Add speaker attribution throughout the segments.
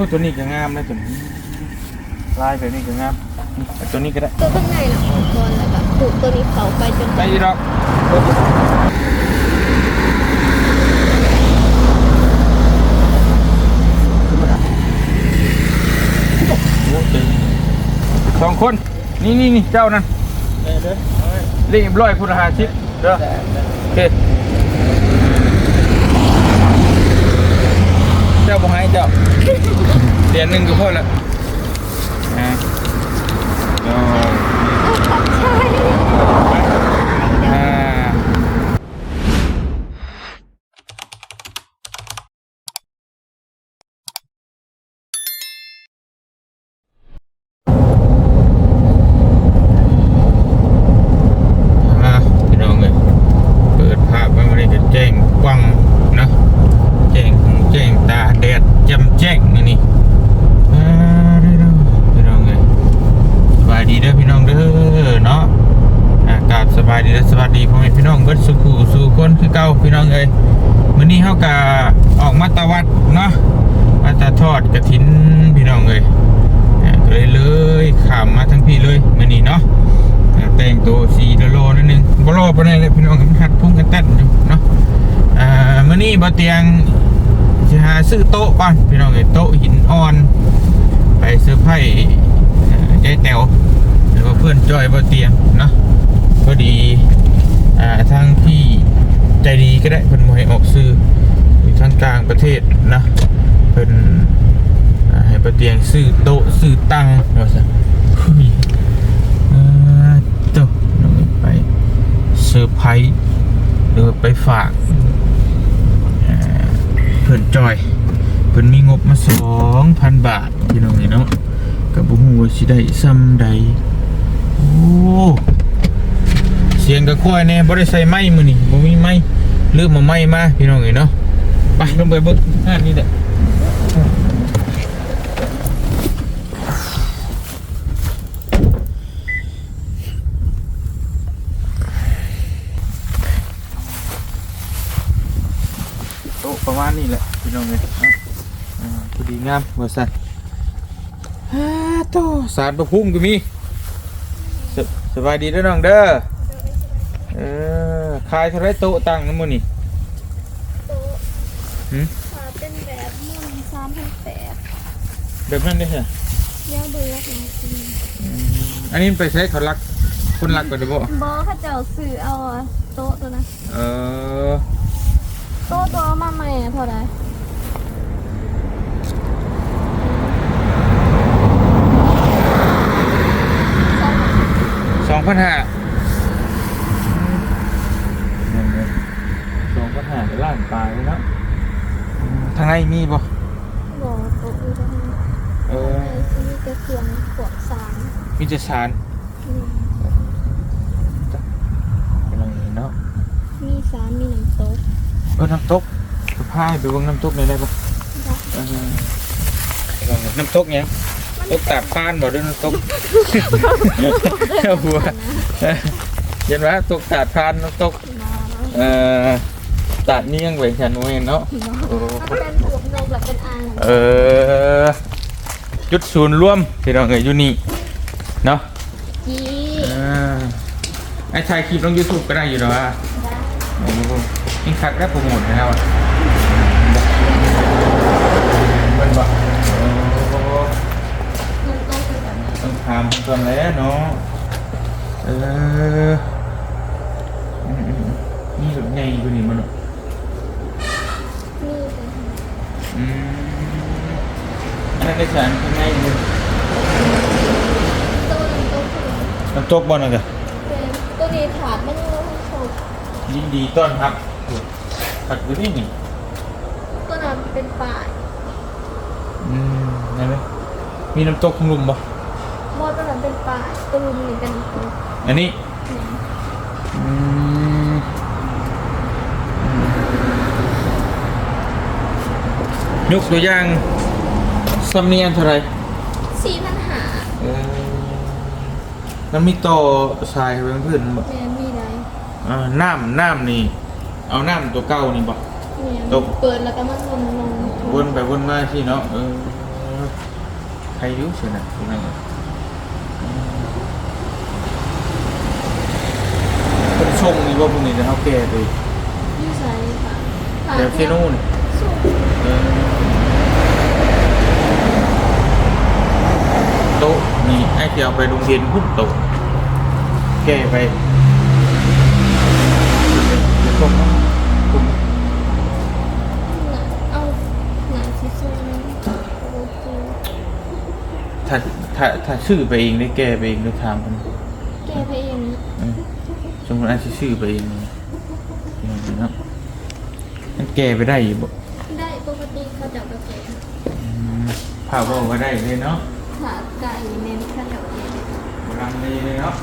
Speaker 1: วกตัวนี้ก็งามนะตัวนี้ลายแบบนี้ก็งามนี่เอาตัวนี้ก็ได้
Speaker 2: ตัวข้างในน่ะออกก่อนแล้วก็ผูกตัวนี้เข้าไปจน
Speaker 1: ไปอีดอกโอ้เจ๋งสองคน นี่นี่นี่เจ้านั่นเรียบร้อยพุทธหาชิปเด้อโอเคเจ้าบอกให้เจ้า เดือนหนึ่งก็พอละอ่าเอาอ่าอ่าพี่น้องเอ้ยเปิดภาพมาวันนี้ก็แจ้งกว้างนะ แจ้งหูแจ้งตาแดดจำแจ้งนี่นี่อ่าเด้อๆพี่น้องเอ้ยสบายดีเด้อพี่น้องเด้อเนาะอากาศสบายดีและสวัสดีพ่อแม่พี่น้องเบิดสุขสู่คนคือเก่าพี่น้องเอ้ยมื้อนี้เฮาก็ออกมาตะวัดเนาะมาตะทอดกระถินพี่น้องเอ้ยอ่าก็เลยเลยข้ามมาทั้งพี่เลยมื้อนี้เนาะอ่าแต่งตัวสีโลๆนิดนึงบ่โลปานใดเลยพี่น้องมันหัดพุ่งกั นเต้นอยู่เนาะอ่ามื่อนี้บ่เตียงจะหาซื้อโต๊ะก่อนพี่น้องเอ้ยโต๊ะหินอ่อน ไปซื้อไพ่เอ่อยายแต๋วหรือว่าเพื่อนจอยบ่เตียงเนาะพอดีอ่าทางพี่ใจดีก็ได้เพิ่นบ่ให้ออกซื้ออยู่ทางกลางประเทศนะเพิ่นให้บ่เตียงซื้อโต๊ะซื้อตังว่าซั่นหุ้ยอ่าโต๊ะน้อยไปเซอร์ไพรส์ รือไปฝากเพิ่นจอยเพิ่นมีงบมาสองพันบาทพี่น้องเนาะกับบุหูว่าสิได้ซ้ำใดโอ้เสียงกระควายแน่บ่ได้ใส่ไม้มือนี่บ่มีไม้ลืมมาไม้มาพี่น้องเนาะไปลงไปเบิ้งงานนี้แหละโต๊ะประมา ณนี้แหละพี่น้องเอ้ยเนาะอ่าพอดีงามว่าซั่นฮ่าโตสารประพุ่มก็มีสสบายดีเด้อน้องเด้อเออขายเท่าไรโต๊ะตั้งน้ำมื้อนี่
Speaker 2: โต๊ะ
Speaker 1: หืม
Speaker 2: ขาเป็นแบบมุ่น3,800
Speaker 1: แบบนั้นเด้อเหรอ
Speaker 2: เดี๋ยวเบิ่งว่าเป็นจริง
Speaker 1: อืมอันนี้มันไปใช้เขารักคนรักก่อนเด้อบ่
Speaker 2: บ่เขาเจ้าซื้อเอาอะโต๊ะตัวนั้น
Speaker 1: เออ
Speaker 2: โต๊ะตัวมาใหม่อะเท่าไหร่
Speaker 1: สองพันห้าสองพันห้าล้านปลายเลยเนาะอืมทางในมีบ่
Speaker 2: บ่โต๊ะอยู่ตรงนั้น
Speaker 1: เออ
Speaker 2: ไอ้ที่มีแต่เครื่องพวกสาร
Speaker 1: มีแต่สาร
Speaker 2: อืม
Speaker 1: อะไรเนาะ
Speaker 2: มีสารมีน้ำตก
Speaker 1: เออน้ำตกสะพายไปเบิ่งน้ำตกในอยได้บ่
Speaker 2: ได้
Speaker 1: เออลองน้ำตกเนี่ยงตกตากพานบ่ด้วยน้ำตกเอาหัวเออเห็นว่าตกตากพานน้ำตก
Speaker 2: มา
Speaker 1: เอ่อตาดเนียงไว้ฉันไว้เนาะโอ้
Speaker 2: มันเป็นพวกนกแบบเป็นอ่าง
Speaker 1: เออจุดศูนย์ร่วมที่เราเอ่ยอยู่นี่เนาะ
Speaker 2: จี
Speaker 1: อ่าไอ้ชายคลิปลง YouTube ก็ได้อยู่หรอวะ โอ้โหนี่คักได้โปรโมทนะครับมันบอกโอ้โห
Speaker 2: มันโต๊ะเป็นแบบนี้
Speaker 1: ต้องถามก่อนแล้วเนาะเอออืมๆนี่แบบใหญ่กว่านี้มันเนาะ
Speaker 2: มีแต่
Speaker 1: อืมนั่นได้ฉันข้างในเลย
Speaker 2: โต๊ะน้ำตกคือ
Speaker 1: น้ำตกบอลนะจ๊ะ
Speaker 2: เป็นตัวนี้ถาดมันเราให้โชว์
Speaker 1: ยินดีต้อนรับ ผัดกูนี่นี่
Speaker 2: ตัวนั้นเป็นป่าย
Speaker 1: อืมได้ไหมมีน้ำตกข้างลุมบ่
Speaker 2: บอตัวนั้นเป็นป่ายตัวรุมนี่เป็นน้ำตก
Speaker 1: อันนี้
Speaker 2: นี่
Speaker 1: อืมยกตัวอย่างสำเนียงเท่าไหร
Speaker 2: สี่พันหา
Speaker 1: เออแล้วมีต่อทรายไว้เพื่อนบ่
Speaker 2: แม่มีไร
Speaker 1: อ่อน้ำน้ำนี่ เอาน้ำตัวเก่านี่บ่
Speaker 2: เนี่ย
Speaker 1: ตก
Speaker 2: เปิดแล้วก็มันลงลง
Speaker 1: วนไปวนมาสิเนาะเออครอยุ่เสียนะพี่น้องคนชงนี่ว่าพวกนี้จะเท่าแก่เลย
Speaker 2: ยี่ใส่ค่ะ
Speaker 1: เดี๋ยวที่นู่น
Speaker 2: สูง
Speaker 1: เออโต๊ะนี่ไอ้ที่เอาไปโรงเรียนพุ่นโต๊ะแก้ไปเดี๋ยวส่งมาคุ ถ้าถ้าถ้าชื่อไปเองได้แก้ไปเองได้ถามมัน
Speaker 2: แก้ไปเอง
Speaker 1: อืมสมมติอาจจะชื่อไปเองอย่างนี้เนาะมันแก้ไปได้อยู่บ่
Speaker 2: ได้ปกติเขาจะแบบแก้
Speaker 1: ภาพว่าได้เลยเนาะ
Speaker 2: ขาไก่เน้นเขาจะแก้
Speaker 1: กำลังดีเลยเนาะ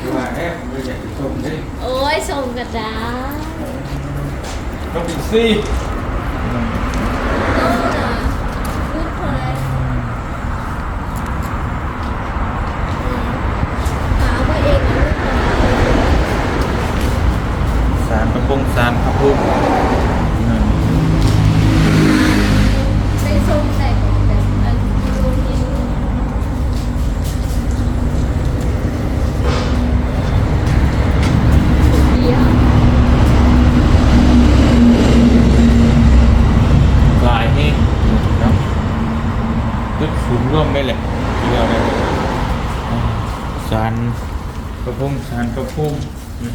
Speaker 1: คือว่าเอ๊ะเราอยากจะชมดิ
Speaker 2: โอ้ยส่งกระดาษ
Speaker 1: ต้องเป็นซี่
Speaker 2: โน่น่ะพูดพอแล้วหาว่าเองนะ
Speaker 1: สารประพงสารพระภูมิอืม
Speaker 2: ไปส่งแต่แบบอันที่โรงเรียนเดียว
Speaker 1: ลายให้เนาะยึดศูนย์ร่วมได้แหละที่เราได้เลยอ่าสารประพงสารพระภูมิอืม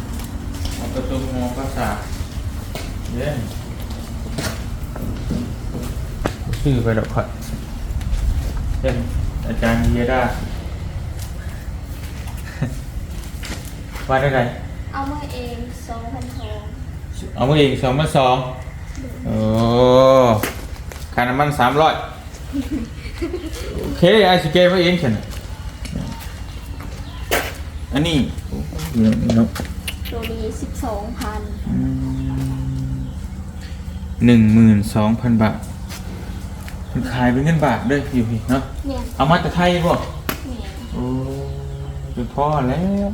Speaker 1: เอาประตูมองภาษา เย้ชื่อไปแล้วค่ะเป็นอาจารย์เยดาว่าได้ไง
Speaker 2: เอามาเองสองพันทอง
Speaker 1: เอามาเองสองมาสองโอ้ค่าน้ำมันสามร้อยโอเคไอซิเกมาเองฉันอันนี้โอ้เดี๋ยวเนาะ
Speaker 2: ตัวนี้สิบสองพัน
Speaker 1: หนึ่งหมื่นสองพันบาทมันขายเป็นเงินบาทด้วยอยู่พี่เนาะ
Speaker 2: เนี่ย
Speaker 1: เอามาแต่ไทยบ่
Speaker 2: เนี่ย
Speaker 1: โอ้จนพ่อแล้ว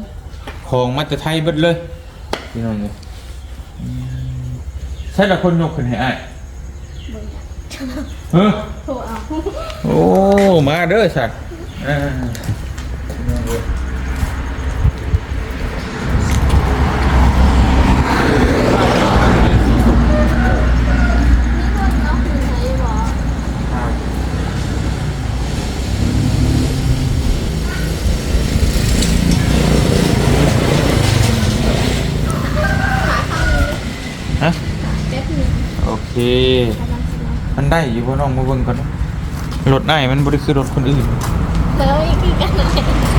Speaker 1: ของมาแต่ไทยเบิดเลยพี่น้องเนี่ยอืมใช่ละคนยกขึ้นให้อ้าย
Speaker 2: เบิ่งอะ
Speaker 1: เฮ้อ
Speaker 2: โทรเอา
Speaker 1: โอ้ มาเด้อสัตว์อ่าฮะ
Speaker 2: แป๊บนึง
Speaker 1: โอเค
Speaker 2: กำลังสิ มา
Speaker 1: มันได้อยู่บ่น้องมาเบิ่งก่อนเนาะรถได้มันบ่ได้คือรถคนอื่น
Speaker 2: แล้วอีกคือกันไหน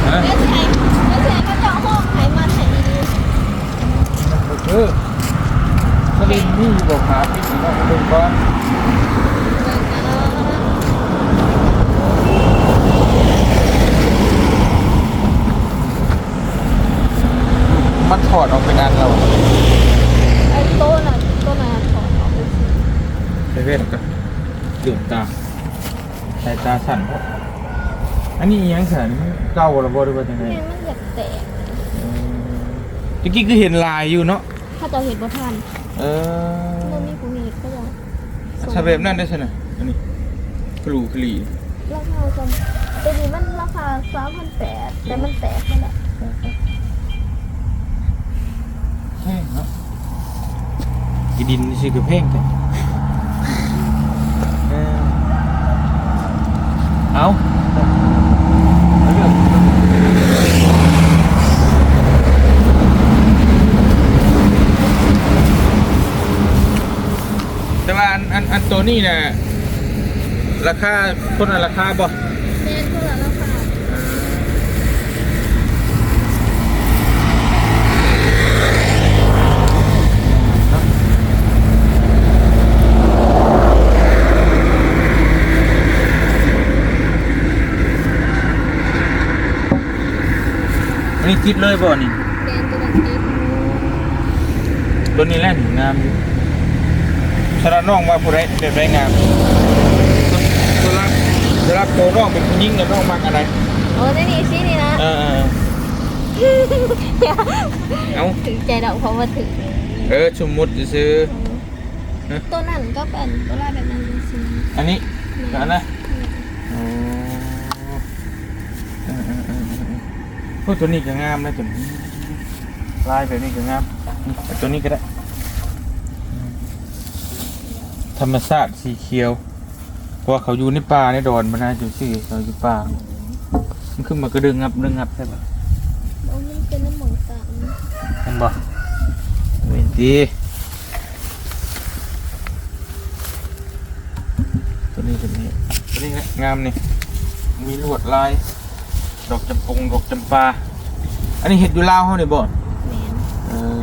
Speaker 1: ฮะ
Speaker 2: แล้วใช้แล้วใช้ก็จะห้องไหมันไหนดี
Speaker 1: เออสลิงนี่บ่ครับพี่น้องมาเบิ่งก่อนมันถอดออกเป็นอันเรา
Speaker 2: ไอ้โต๊ะน่ะโต๊ะน่ะของเอาไปสิ
Speaker 1: ไป เวทกันเดือดตาสายตาสั่นเพราะอันนี้อิหยังสั่นเก่าแล้วบ่หรือว่าจังได
Speaker 2: เนี่ยมันอยากแตก
Speaker 1: เออตะกี้คือเห็นลายอยู่เนาะ
Speaker 2: ถ้าจะเห็นบ่ทัน
Speaker 1: เออ
Speaker 2: มันมีผู้เห็นก็จะส่ง
Speaker 1: ถ้าแบบนั้นได้ใช่ไหมอันนี้กลูกลี
Speaker 2: ราคาจำตัวนี้มันราคาสามพันแปดแต่มันแตกนั่นแหละ
Speaker 1: แห้งเนาะอีดินนี่คือแพงแต่เออ เอาแต่ว่าอันอันอันตัวนี้น่ะราคาคนละราคาบ่
Speaker 2: เน้นคนละราคา
Speaker 1: อั นนี้คิดเลยบ่นี่
Speaker 2: เน้นตัวนั้นติด
Speaker 1: ตัวนี้แหละงามอยู่สระน้องว่าผู้ใดเด็ดได้งามตัวรับตัวรับตัวน้องเป็นผู้หญิงแล้วน้องมักอะไร
Speaker 2: โอ้ได้นี่สินี่นะ
Speaker 1: เออเอา
Speaker 2: ถึงใจดอกเพราะว่าถึง
Speaker 1: เออสมมุติซื้อ
Speaker 2: ตัวนั้นก็เป็นตัวแรกแบบนั้นสิ
Speaker 1: อันนี้กันนะโอ้ วกตัวนี้ก็งามนะจุ๋มลายแบบนี้ก็งามนี่เอาตัวนี้ก็ได้ ธรรมชาติสีเขียวเพราะว่าเขาอยู่ในป่าในดอนมันน่าจะสิเขาอยู่ป่ามันขึ้นมากระดึงงับดึงงับใช่ปะ
Speaker 2: แล้วมันเป็นน้ำหมองตาม
Speaker 1: เห็นบ่เห็นดีตัวนี้ตัวนี้ตัวนี้นะงามนี่มีลวดลาย ดอกจำปงดอกจำปา อันนี้เห็ดอยู่ลาวเขาเนี่ยบ่
Speaker 2: แมน
Speaker 1: เออ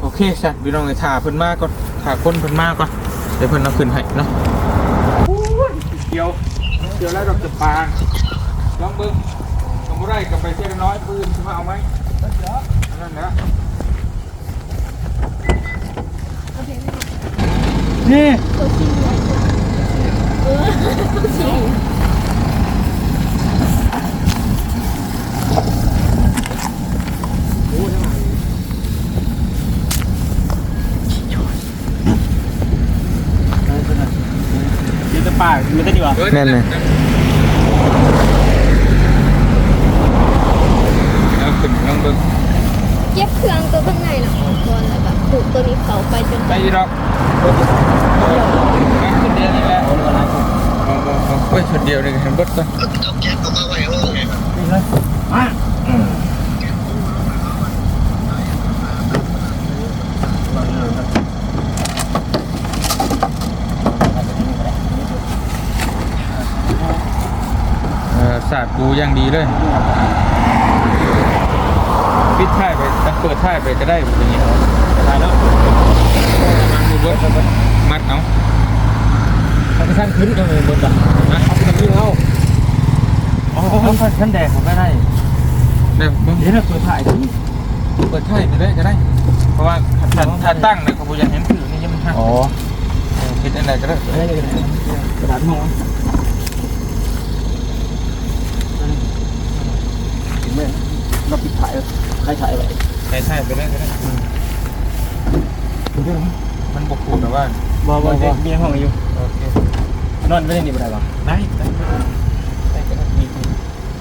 Speaker 1: โอเคสัตว์พี่น้องเลยถ่าเพิ่นมาก่อนถ่าคนเพิ่นมาก่อนเดี๋ยวเพิ่นเอาขึ้นให้เนาะเกี่ยวเกี่ยวแล้วดอกจะปางลองเบิ่งทำบ่ได้กับไปเที่ยวน้อยปืนสิมาเอาไหมอันนั่นนะ
Speaker 2: โอเค
Speaker 1: นี่
Speaker 2: ตัวชี้ใหญ่กว่าเออตัวชี้
Speaker 3: ป่ายืนได้ดีกว่า
Speaker 1: แน่นเลยเอาขึ้นลองเบิ่ง
Speaker 2: เย็บเครื่องตัวข้างในน่ะออกก่อนแล้วก็ผูกตัวนี้เข้าไปจน
Speaker 1: ไปอีดอกมาชุดเดียวนี่แหละเอาเอาเอาไปชุดเดียวนี่ก็เห็นเบดก่อน
Speaker 3: อะ
Speaker 1: เออ สาดปูอย่างดีเลยปิดท้ายไปตั้งเปิดท้ายไปก็ได้อย่างเงี้ย
Speaker 3: ตายแล้ว
Speaker 1: มันดูเบิดมัดเอา
Speaker 3: ถ้าท่านขึ้นก็เลยบนแบบ
Speaker 1: นะ
Speaker 3: เอาไปยิงเอาอ๋อท่านแดงผมไม่ได้
Speaker 1: เดี๋ยวมึง
Speaker 3: เดี๋ยวเราเปิดถ่ายดิ
Speaker 1: เปิดท้ายไปได้ก็ได้ เพราะว่าถ้าถ้าตั้งเนี่ยเขาบอกอยากเห็นผิวนี่ยังมันหัก
Speaker 3: อ๋อ
Speaker 1: เออคิดอะไรก็ได้
Speaker 3: ได้เลยกระดาษมองเห็น ไหมเราปิดถ่ายใครถ่ายไว้
Speaker 1: ใส่ท้ายไปได้ก็ได้มันบกคูแต่ว่า
Speaker 3: บอบอบอมีห้องอยู่
Speaker 1: โอเคน
Speaker 3: อนไม่ได้นี่บ่ได้หรอ
Speaker 1: ได้ได้ได้ก็ได้มี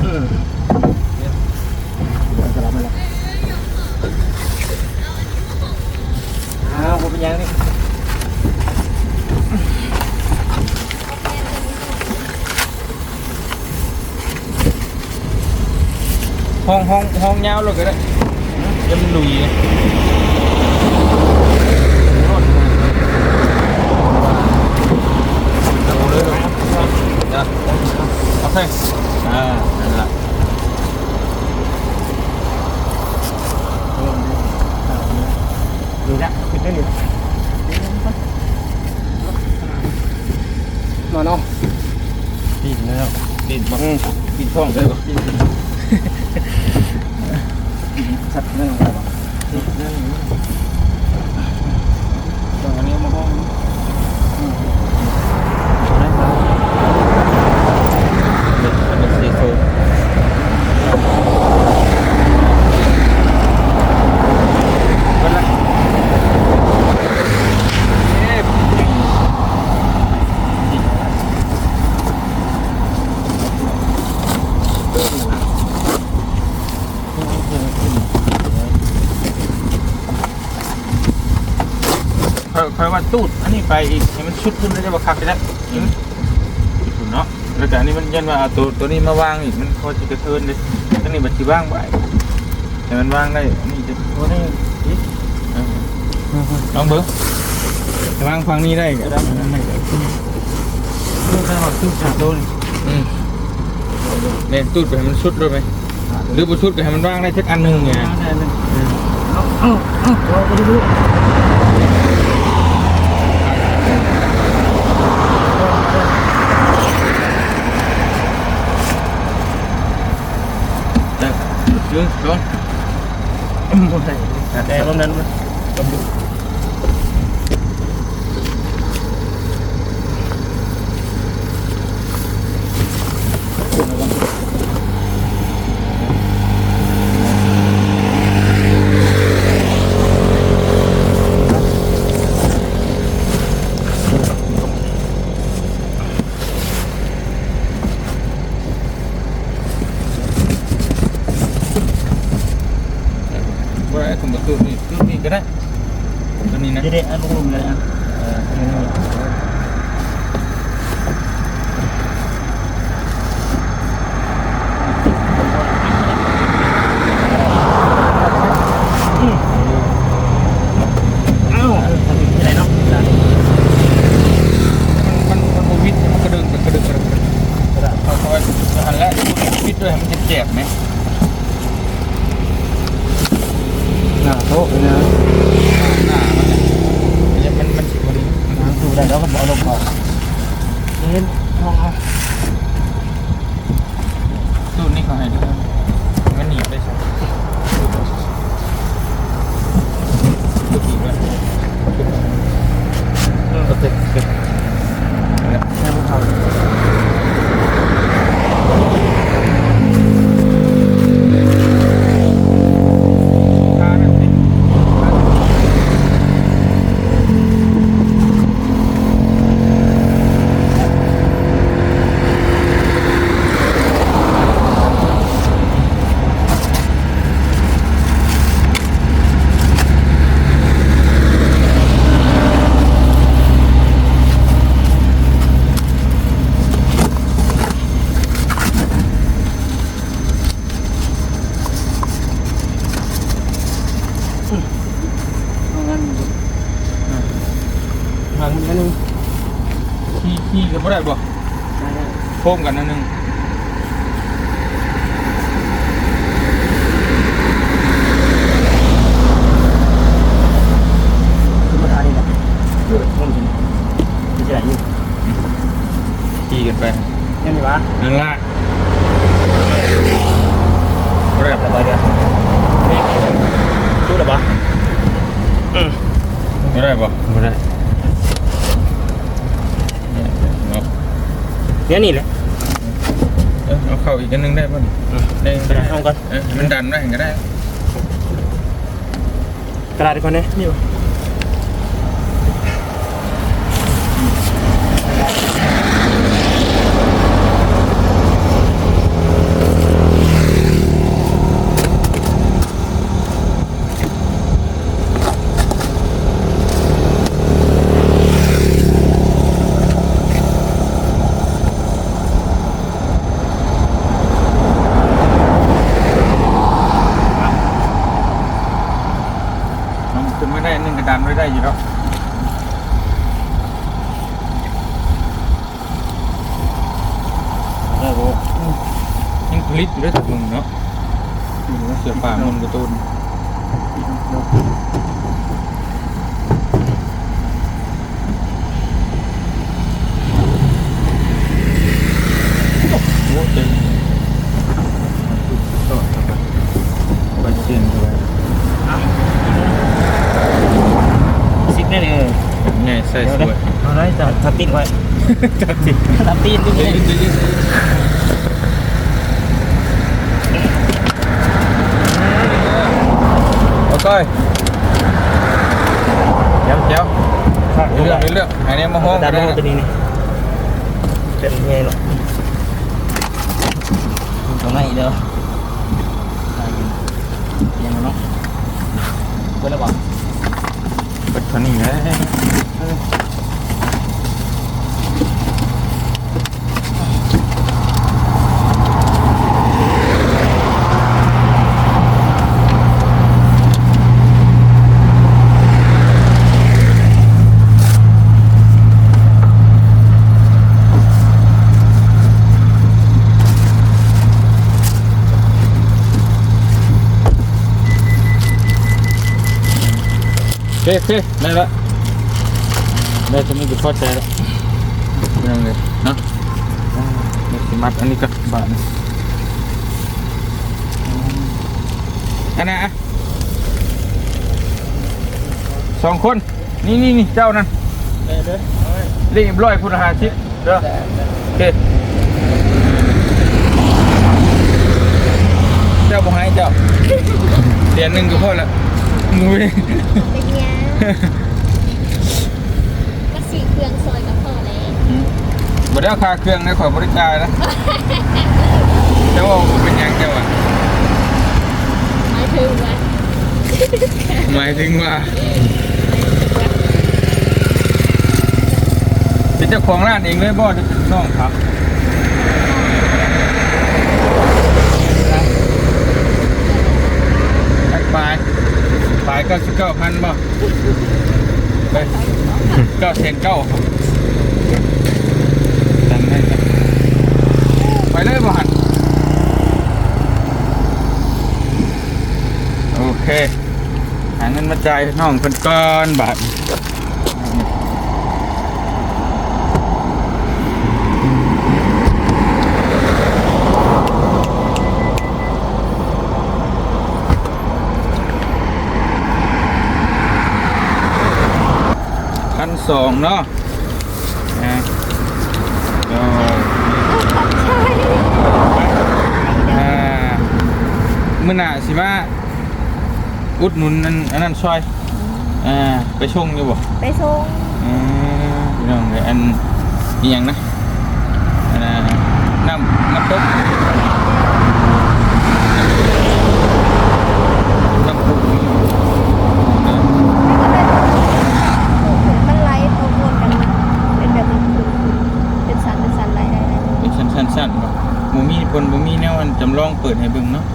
Speaker 3: อืมกระดาษมาแล้วอ้าวผมเป็นยังนี่
Speaker 1: ห้องห้องห้องยาวเลยก็ได้อยังมันลุยไง เอาเลยเอานะโอเคอ่านั่นละ
Speaker 3: ดูนะปิดได้เลยนอนเนาะ
Speaker 1: ปีนแล้วปีนบังปีนท้องเลยบ่
Speaker 3: สัตว์นั่นอะไรวะตรงนี้มาห้อง
Speaker 1: อันนี้ซีโฟกันละเอ๊ะ ค่อยค่อยว่าตูดอันนี้ไปอีกให้มัน ชุดขึ้นได้จะบักคักไปแล้วนี่มันชุดเนาะแล้วแต่อันนี้มันยันว่าเอาตัวตัวนี้มาวางอีกมันพอจะกระเทินเลยตัวนี้มันจะว่างไปแต่มันว่างได้อันนี้จะ
Speaker 3: โอ้นี่
Speaker 1: เออลองเบิ้งแต่วางฟังนี้ได้ก็
Speaker 3: จะได้ไม่ได้ขึ้นขึ้นไปหอดขึ้นขาดโดน
Speaker 1: อืมเนี่ยตูดไปให้มันชุดด้วยไหมหรือบุชุดไปให้มันว่างได้สักอันหนึ่งไง
Speaker 3: ได้เลยเอาเอาเอาเราไปดู
Speaker 1: เดี๋ยวยืนก่อน
Speaker 3: ห
Speaker 1: วิดด้วยให้มันเจ็บไหม
Speaker 3: หน้าโต๊ะเลยนะ
Speaker 1: หน้ามันเนี่ยมันมันสิบพอดี
Speaker 3: ดูได้แล้วก็บอกลงก่อนเห็นห้องเอา
Speaker 1: สูตรนี้เขาให้ด้วยมันหนีบได้ใช่สูตรนี้ด้วย
Speaker 3: เออเสร็จเสร็จให้พวกเขา
Speaker 1: ทานั่นสิ
Speaker 3: เอางั้นทางนี้นึง
Speaker 1: ขี้ขี้ก็ไม่ได้บ่โค้งกันนั่นนึง
Speaker 3: คือมาทานนี่แหละเออมันจริงไม่ใช่อยู่
Speaker 1: ขี้กันไป
Speaker 3: ยังไงวะ
Speaker 1: นั่นละไม่ได้
Speaker 3: สบายเดียวนี่ดูหรอปะอืม
Speaker 1: ไม่ได้บ่ไม่ได้เนาะ
Speaker 3: เนี่ยนี่แหละ
Speaker 1: เออเอาเข้าอีกอันนึงได้ป่ะได้
Speaker 3: กระดาษเอาก่อน
Speaker 1: เออมันดันได้ก็ได้
Speaker 3: กระดาษก่อนนะนี่วะ
Speaker 1: มันขึ้นไม่ได้นึงก็ดันไว้ได้อยู่แล้ว
Speaker 3: เออโว้
Speaker 1: ยังผลิตอยู่ด้วยถุงเนาะเสือป่ามันกระตูนโอ้เจ๋งไปเชียนด้วย
Speaker 3: ซิกแน่เลย
Speaker 1: ง่ายใส่สวย
Speaker 3: เอาได้จัดทับตีนไว้
Speaker 1: จัดสิ
Speaker 3: ทับตีนตรง
Speaker 1: เดี๋ยว
Speaker 3: นี้
Speaker 1: เดี๋ยวเดี๋ยวโอเคเดี๋ยวเดี๋ยว เลือกเลือกอันนี้มาห้อง
Speaker 3: ดั
Speaker 1: กันน
Speaker 3: ห้
Speaker 1: ได้
Speaker 3: องตัวนี้นี่เป็นไงหรอตรงไหนเด้อยังเนาะเปิดแล้วบ่
Speaker 1: เปิดคนนี้นะโอ เคโอเคได้ละได้จะไม่จะพอใจแล้วเรื่องเลยเนาะอ่าเดี๋ยวสิมัดอันนี้ก็บาทหนึงอันไหนอะสองคนนี่นี่นี่เจ้านั่น
Speaker 3: เด้อเด้อ
Speaker 1: เรียบร้อยพุทธหาชิตเด้อโอเคเจ้าบ่ให้เจ้าเดือนหนึ่งก็พอละ มุ้ย
Speaker 2: เป็นไงกระสีเครื่องซอยกับพอเลย
Speaker 1: บ่ได้เาคาเครื่องนะขอบริการนะแจ้าว่าเป็นยังเจ้าอะ
Speaker 2: หมายถึงว่า
Speaker 1: หมายถึงว่าเป็นเจ้าของร้านเองเลยบ่น้องครับายปลายเก้าสิบเก้าพันบ่ไปเก้าเซนเก้าจำได้ไปเลยบ่หันโอเคหาเงินมาจ่ายน้องเพิ่นก่อนบาท สองเนาะนะก็อ่ามื่อหน่าสิมาอุดหนุนอันอันนั้นซอยอ่าไปชงอยู่บ่
Speaker 2: ไปส่ง
Speaker 1: อ่าพี่น้องเอ้ยอันอีหยังนะอันน่ะน้ำน้ำตกน้ำพุอ่า
Speaker 2: มันไล่ตัววนกันมาเป็นแบบนี้เป็นสันเป็นสันไล่ได้ได้
Speaker 1: เป็น สั้นๆๆบ่บ่มีคนบ่มีแนวอันจำลองเปิดให้เบิ่งเนาะ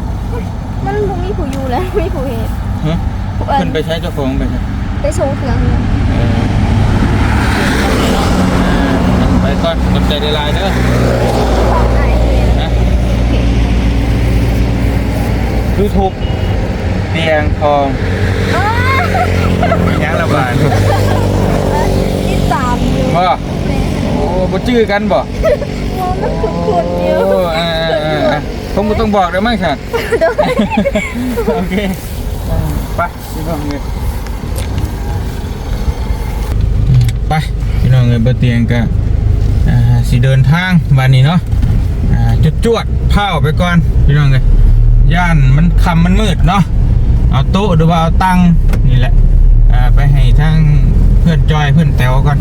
Speaker 2: มันบ่มีผู้อยู่แล้วมีผู้เห็น
Speaker 1: ฮะ
Speaker 2: ผู้เอิ้
Speaker 1: เพิ่
Speaker 2: น
Speaker 1: นไปใช้เจ้าของไปใช่
Speaker 2: ไปส่งเครื่อง
Speaker 1: เออไปก่อนกดใจได้ลายเด้อ
Speaker 2: ของไหนเนี่ย
Speaker 1: นะยูทูบเตียงทอง
Speaker 2: อ้าว
Speaker 1: มีหยังระบาด
Speaker 2: นี่ตามอยู่
Speaker 1: บ่
Speaker 2: แม่
Speaker 1: โอ้บ่จื้อกันบ่
Speaker 2: มองมัน คุ้นๆอยู่
Speaker 1: โอ้เอ่าๆๆผมบ่ต้องบอกเด้อมั้งฉันโอเคไปพี่น้องเลยไปพี่น้องเลยเบอร์เตียงก็อ่าสิเดินทางวันนี้เนาะอ่าจุดจวดๆเผาไปก่อนพี่น้องเลยย่านมันคำมันมืดเนาะเอาโต๊ะหรือว่าเอาตังนี่แหละอ่าไปให้ทั้งเพื่อนจอยเพื่อนแต๋วก่อน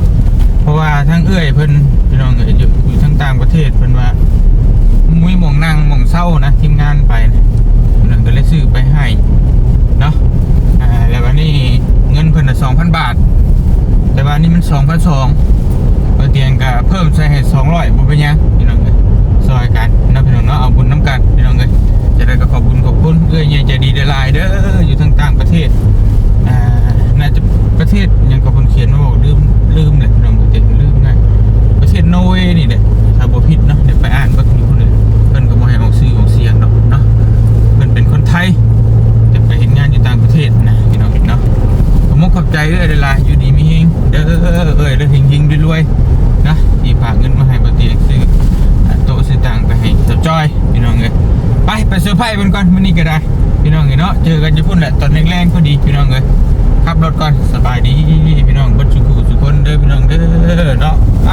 Speaker 1: เพราะว่าทั้งเอื้อยเพื่นพี่น้องเอ้ยอยู่อยู่ทั้งต่างประเทศเพื่นว่า มุ้ยหมองนั่งหมองเศร้านะทีมงานไปนะเพิ่นก็เลยซื้อไปให้เนาะอ่าแล้ววันนี้เงินเพิ่นสองพันบาท แต่ว่านี่มันสองพันสองเพื่อเตียงก็เพิ่มใส่ให้สองร้อยบุเป็นยังพี่น้องเลยซอยกันนะพี่น้องเนาะเอาบุญน้ำกันพี่น้องเลยจะได้ก็ขอบบุญขอบคุณเอื้อยใหญ่ใจดีได้ลายเด้ออยู่ทั้งต่างประเทศอ่า น่าจะประเทศยังกับคนเขียนมาบอกลืมลืมเลยน้องเตียงลืมง่ายประเทศโนเวย์นี่แหละถ้าบ่ผิดเนาะเดี๋ยวไปอ่านเบิ่งอยู่คนเลยเพิ่นก็บ่ให้ออกชื่อออกเสียงดอกเนาะเพิ่นเป็นคนไทยจะไปเห็นงานอยู่ต่างประเทศนะพี่น้องเนาะผมมกขอบใจเอ้ยเดลาอยู่ดีมีเฮงเด้อเอ้ยเด้อเฮงๆรวยๆนะที่ฝากเงินมาให้บ่เตียซื้อโต๊ะซื้อต่างไปให้เจ้าจ้อยพี่น้องเอ้ยไปไปเซอร์ไพรส์เพิ่นก่อนมื้อนี้ก็ได้พี่น้องเอ้ยเนาะเจอกันอยู่พุ่นแหละตอนแรงๆพอดีพี่น้องเอ้ย ขับรถก่อนสบายดีพี่น้องเบ่ทุกผู้ทุกคนเด้อพี่น้องเด้อเนาะไป